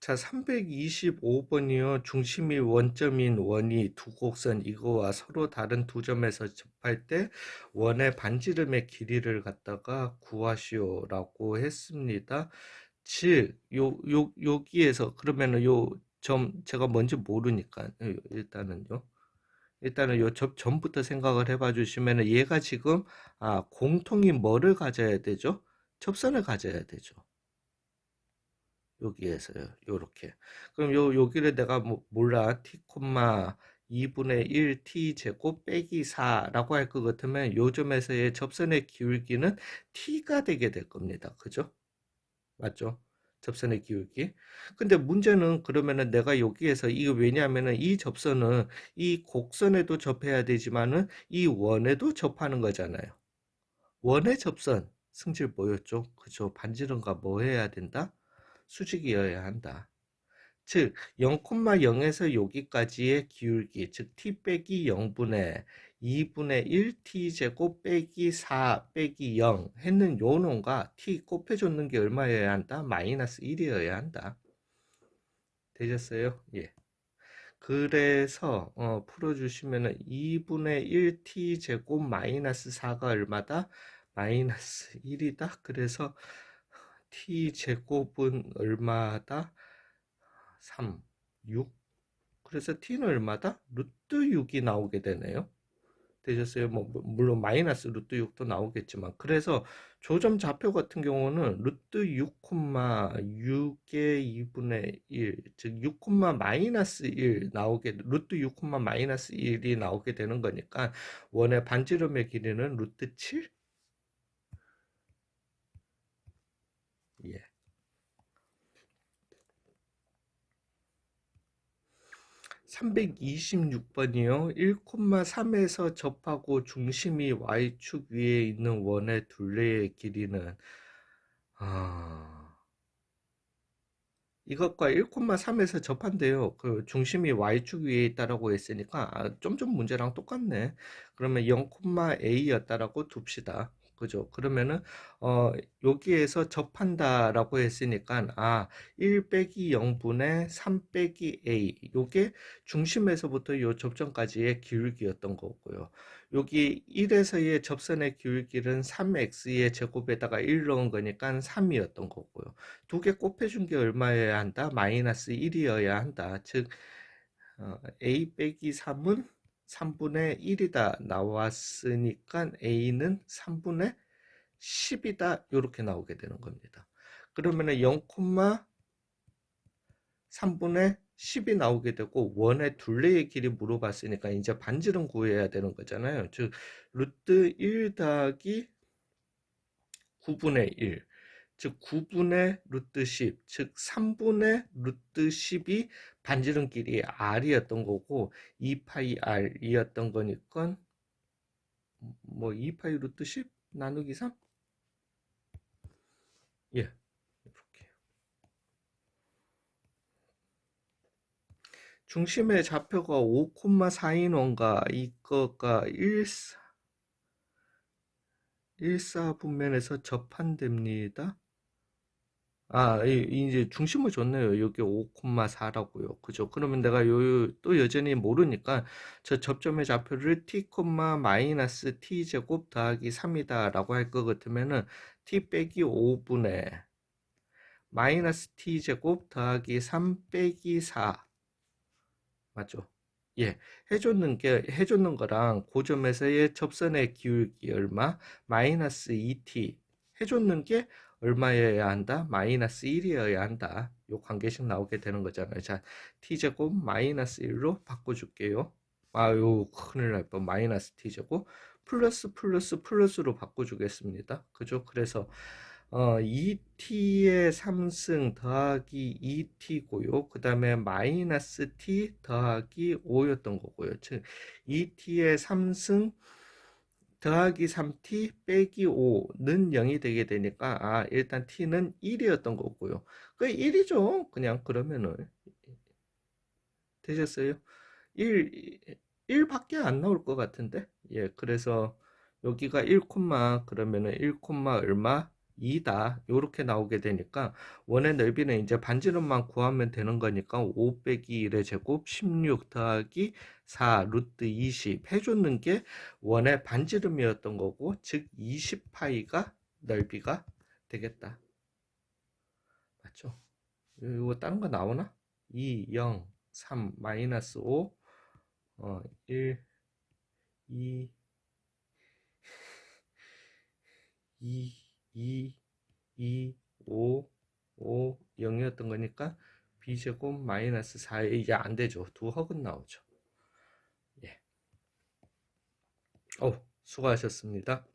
자, 325번이요. 중심이 원점인 원이 두 곡선 이거와 서로 다른 두 점에서 접할 때 원의 반지름의 길이를 갖다가 구하시오라고 했습니다. 즉, 요, 요, 여기에서 그러면은 요 점 제가 뭔지 모르니까 요- 일단은요. 일단은 요 점, 점부터 생각을 해봐 주시면은 얘가 지금 아, 공통이 뭐를 가져야 되죠? 접선을 가져야 되죠. 여기에서요. 요렇게. 그럼 요 여기를 내가 뭐 몰라 t 콤마 2분의 1 t 제곱 빼기 4라고 할 것 같으면 요 점에서의 접선의 기울기는 t가 되게 될 겁니다. 그죠? 맞죠? 접선의 기울기. 근데 문제는 그러면은 내가 여기에서 이거 왜냐하면은 이 접선은 이 곡선에도 접해야 되지만은 이 원에도 접하는 거잖아요. 원의 접선 승질 뭐였죠? 그죠? 반지름과 뭐 해야 된다? 수직이어야 한다. 즉 0,0에서 여기까지의 기울기 즉 t 빼기 0분의 2분의 1t 제곱 빼기 4 빼기 0 했는 요 놈과 t 곱해줬는 게 얼마여야 한다? 마이너스 1이어야 한다. 되셨어요? 예. 그래서 어, 풀어주시면은 2분의 1t 제곱 마이너스 4가 얼마다? 마이너스 1이다. 그래서 t 제곱은 얼마다? 3, 6. 그래서 t는 얼마다? 루트 6이 나오게 되네요. 되셨어요? 뭐 뭐, 물론 마이너스 루트 6도 나오겠지만 그래서 조점 좌표 같은 경우는 루트 6, 6의 2분의 1, 즉 6, 마이너스 1 나오게 루트 6, 마이너스 1이 나오게 되는 거니까 원의 반지름의 길이는 루트 7? 예. 326번이요. 1,3에서 접하고 중심이 y축 위에 있는 원의 둘레의 길이는 아 이것과 1,3에서 접한대요. 그 중심이 y축 위에 있다라고 했으니까 아, 좀좀 문제랑 똑같네. 그러면 0,a였다라고 둡시다. 그죠? 그러면은 어 여기에서 접한다라고 했으니까 아1 빼기 0분의 3 빼기 a 요게 중심에서부터 요 접점까지의 기울기였던 거고요. 여기 1에서의 접선의 기울기는 3x의 제곱에다가 1 넣은 거니까 3이었던 거고요. 두 개 곱해준 게 얼마여야 한다? 마이너스 1이어야 한다. 즉 어, a 빼기 3은 3분의 1이다 나왔으니까 a는 3분의 10이다 이렇게 나오게 되는 겁니다. 그러면은 0, 3분의 10이 나오게 되고 원의 둘레의 길이 물어봤으니까 이제 반지름 구해야 되는 거잖아요. 즉 루트 1 더하기 9분의 1, 즉 9분의 루트 10, 즉 3분의 루트 10이 반지름 길이 r이었던 거고 2파이 r이었던 거니까 뭐 2파이 루트 10 나누기 3? 예. 중심의 좌표가 5,4인 원가 이거가 1, 1사 분면에서 접한됩니다. 아, 이- 이제 중심을 줬네요. 여기 5,4라고요. 그죠? 그러면 내가 요, 또 여전히 모르니까 저 접점의 좌표를 t, 마이너스 t 제곱 더하기 3이다 라고 할 것 같으면은 t 빼기 5분의 마이너스 t 제곱 더하기 3 빼기 4 맞죠? 예, 해줬는 게 해줬는 거랑 고점에서의 접선의 기울기 얼마 마이너스 2t 해줬는 게 얼마여야 한다? 마이너스 1이어야 한다. 요 관계식 나오게 되는 거잖아요. 자, t제곱 마이너스 1로 바꿔줄게요. 아유, 큰일 날 뻔. 마이너스 t제곱 플러스 플러스 플러스로 바꿔주겠습니다. 그죠? 그래서 어, 2t의 3승 더하기 2t고요. 그 다음에 마이너스 t 더하기 5였던 거고요. 즉 2t의 3승 더하기 3t 빼기 5는 0이 되게 되니까 아 일단 t는 1이었던 거고요. 그 1이죠. 그냥 그러면은 되셨어요? 1 1밖에 안 나올 것 같은데. 예, 그래서 여기가 1, 그러면은 1, 얼마? 2다. 요렇게 나오게 되니까 원의 넓이는 이제 반지름만 구하면 되는 거니까 5 빼기 1의 제곱 16 더하기 4 루트 20 해줬는 게 원의 반지름이었던 거고 즉 20파이가 넓이가 되겠다. 맞죠? 이거 다른 거 나오나? 2, 0, 3, 마이너스 5, 어, 1, 2, 2, 2, 2, 5, 5, 0이었던 거니까 b제곱 마이너스 4 이게 안 되죠. 두 헉은 나오죠. 예. 어, 수고하셨습니다.